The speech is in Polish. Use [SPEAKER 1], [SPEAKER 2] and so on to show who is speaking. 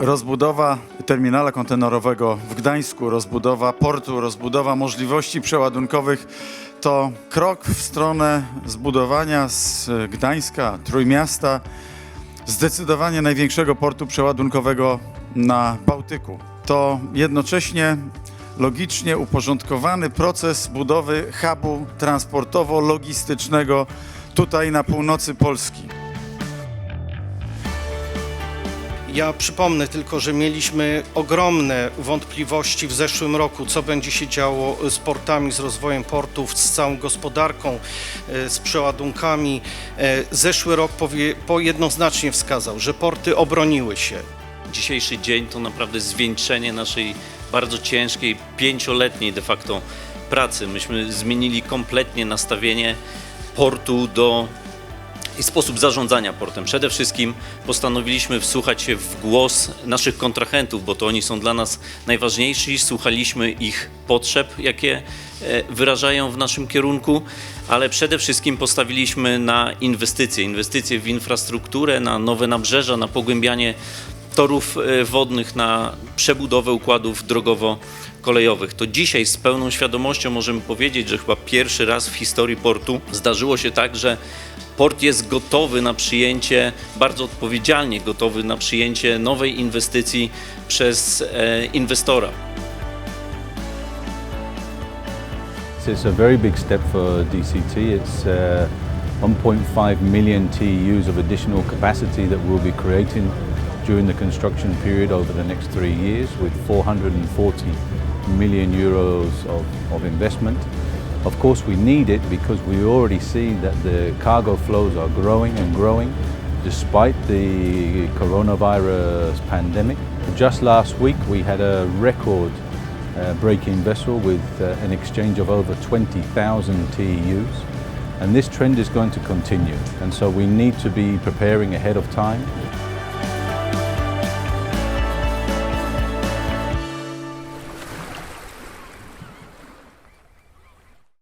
[SPEAKER 1] Rozbudowa terminala kontenerowego w Gdańsku, rozbudowa portu, rozbudowa możliwości przeładunkowych to krok w stronę zbudowania z Gdańska, Trójmiasta, zdecydowanie największego portu przeładunkowego na Bałtyku. To jednocześnie logicznie uporządkowany proces budowy hubu transportowo-logistycznego tutaj na północy Polski.
[SPEAKER 2] Ja przypomnę tylko, że mieliśmy ogromne wątpliwości w zeszłym roku, co będzie się działo z portami, z rozwojem portów, z całą gospodarką, e, z przeładunkami. E, Zeszły rok powie, po jednoznacznie wskazał, że porty obroniły się.
[SPEAKER 3] Dzisiejszy dzień to naprawdę zwieńczenie naszej bardzo ciężkiej, pięcioletniej de facto pracy. Myśmy zmienili kompletnie nastawienie portu do i sposób zarządzania portem. Przede wszystkim postanowiliśmy wsłuchać się w głos naszych kontrahentów, bo to oni są dla nas najważniejsi. Słuchaliśmy ich potrzeb, jakie e, wyrażają w naszym kierunku, ale przede wszystkim postawiliśmy na inwestycje, inwestycje w infrastrukturę, na nowe nabrzeża, na pogłębianie torów e, wodnych, na przebudowę układów drogowo-kolejowych. To dzisiaj z pełną świadomością możemy powiedzieć, że chyba pierwszy raz w historii portu zdarzyło się tak, że port jest gotowy na przyjęcie, bardzo odpowiedzialnie gotowy na przyjęcie nowej inwestycji przez e, inwestora.
[SPEAKER 4] It's a very big step for DCT. It's uh, 1.5 million TEUs of additional capacity that we'll be creating during the construction period over the next three years with 440 million euros of, of investment. Of course, we need it because we already see that the cargo flows are growing and growing despite the coronavirus pandemic. Just last week, we had a record uh, breaking vessel with uh, an exchange of over 20,000 TEUs. And this trend is going to continue. And so we need to be preparing ahead of time